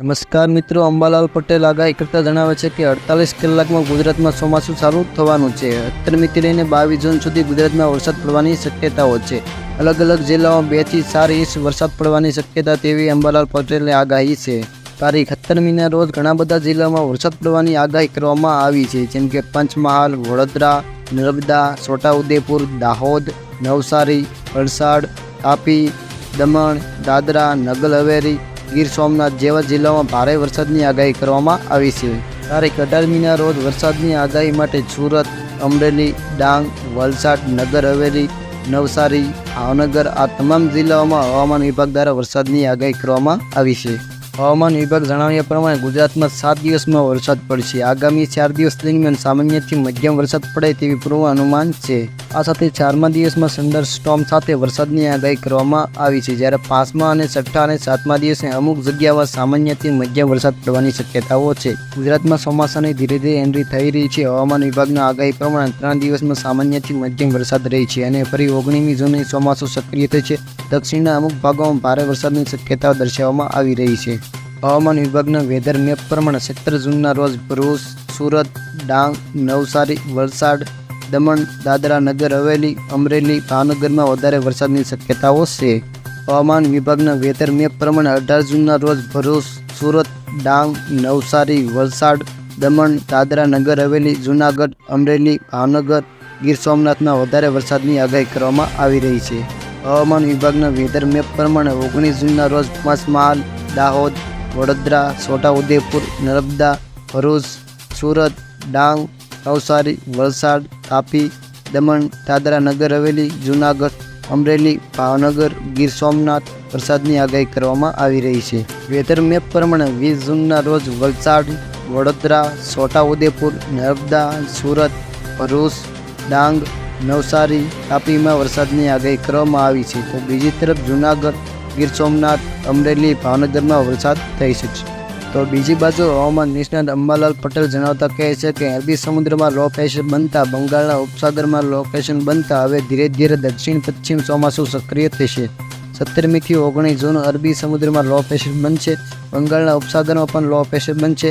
નમસ્કાર મિત્રો, અંબાલાલ પટેલ આગાહી કરતા જણાવે છે કે અડતાલીસ કલાકમાં ગુજરાતમાં ચોમાસું ચાલુ થવાનું છે. સત્તરમીથી લઈને બાવીસ જૂન સુધી ગુજરાતમાં વરસાદ પડવાની શક્યતાઓ છે. અલગ અલગ જિલ્લાઓમાં બેથી ચાર ઇંચ વરસાદ પડવાની શક્યતા તેવી અંબાલાલ પટેલની આગાહી છે. તારીખ સત્તરમીના રોજ ઘણા બધા જિલ્લામાં વરસાદ પડવાની આગાહી કરવામાં આવી છે. જેમ કે પંચમહાલ, વડોદરા, નર્મદા, છોટાઉદેપુર, દાહોદ, નવસારી, વલસાડ, તાપી, દમણ, દાદરા નગર હવેલી ગીર સોમનાથ જેવા જિલ્લામાં ભારે વરસાદની આગાહી કરવામાં આવી છે. તારીખ અઢારમીના રોજ વરસાદની આગાહી માટે સુરત, અમરેલી, ડાંગ, વલસાડ, નગર હવેલી, નવસારી, ભાવનગર આ તમામ જિલ્લાઓમાં હવામાન વિભાગ દ્વારા વરસાદની આગાહી કરવામાં આવી છે. હવામાન વિભાગ જણાવ્યા પ્રમાણે ગુજરાતમાં સાત દિવસમાં વરસાદ પડશે. આગામી ચાર દિવસ દરમિયાન સામાન્યથી મધ્યમ વરસાદ પડે તેવી પૂર્વ અનુમાન છે. આ સાથે ચારમા દિવસમાં સંડર સ્ટોમ સાથે વરસાદની આગાહી કરવામાં આવી છે. જ્યારે પાંચમા અને છઠ્ઠા અને સાતમા દિવસે અમુક જગ્યાઓ સામાન્યથી મધ્યમ વરસાદ પડવાની શક્યતાઓ છે. ગુજરાતમાં ચોમાસાની ધીરે ધીરે એન્ટ્રી થઈ રહી છે. હવામાન વિભાગના આગાહી પ્રમાણે ત્રણ દિવસમાં સામાન્યથી મધ્યમ વરસાદ રહી છે અને ફરી ઓગણીમી જૂને ચોમાસું સક્રિય થઈ છે. દક્ષિણના અમુક ભાગોમાં ભારે વરસાદની શક્યતાઓ દર્શાવવામાં આવી રહી છે. હવામાન વિભાગના વેધર મેપ પ્રમાણે સત્તર જૂનના રોજ ભરૂચ, સુરત, ડાંગ, નવસારી, વલસાડ દમણ, દાદરા નગર, હવેલી, અમરેલી, ભાવનગરમાં વધારે વરસાદની શક્યતાઓ છે. હવામાન વિભાગના વેધર મેપ પ્રમાણે અઢાર જૂનના રોજ ભરૂચ, સુરત, ડાંગ, નવસારી, વલસાડ, દમણ, દાદરા નગર, હવેલી, જૂનાગઢ, અમરેલી, ભાવનગર, ગીર સોમનાથમાં વધારે વરસાદની આગાહી કરવામાં આવી રહી છે. હવામાન વિભાગના વેધર મેપ પ્રમાણે ઓગણીસ જૂનના રોજ પંચમહાલ, દાહોદ, વડોદરા, છોટાઉદેપુર, નર્મદા, ભરૂચ, સુરત, ડાંગ નવસારી, વલસાડ, તાપી, દમણ, દાદરા નગર હવેલી, જૂનાગઢ, અમરેલી, ભાવનગર, ગીર સોમનાથ વરસાદની આગાહી કરવામાં આવી રહી છે. વેધર મેપ પ્રમાણે વીસ જૂનના રોજ વલસાડ, વડોદરા, છોટાઉદેપુર, નર્મદા, સુરત, ભરૂચ, ડાંગ, નવસારી, તાપીમાં વરસાદની આગાહી કરવામાં આવી છે. તો બીજી તરફ જૂનાગઢ, ગીર સોમનાથ, અમરેલી, ભાવનગરમાં વરસાદ થઈ શકશે તો બીજી બાજુ હવામાન નિષ્ણાત અંબાલાલ પટેલ જણાવતા કહે છે કે અરબી સમુદ્રમાં લો પ્રેશર બનતા, બંગાળના ઉપસાગરમાં લો પ્રેશર બનતા, હવે ધીરે ધીરે દક્ષિણ, પશ્ચિમ ચોમાસું સક્રિય થશે. સત્તરમીથી ઓગણીસ જૂન અરબી સમુદ્રમાં લો પ્રેશર બનશે, બંગાળના ઉપસાગરમાં પણ લો પ્રેશર બનશે.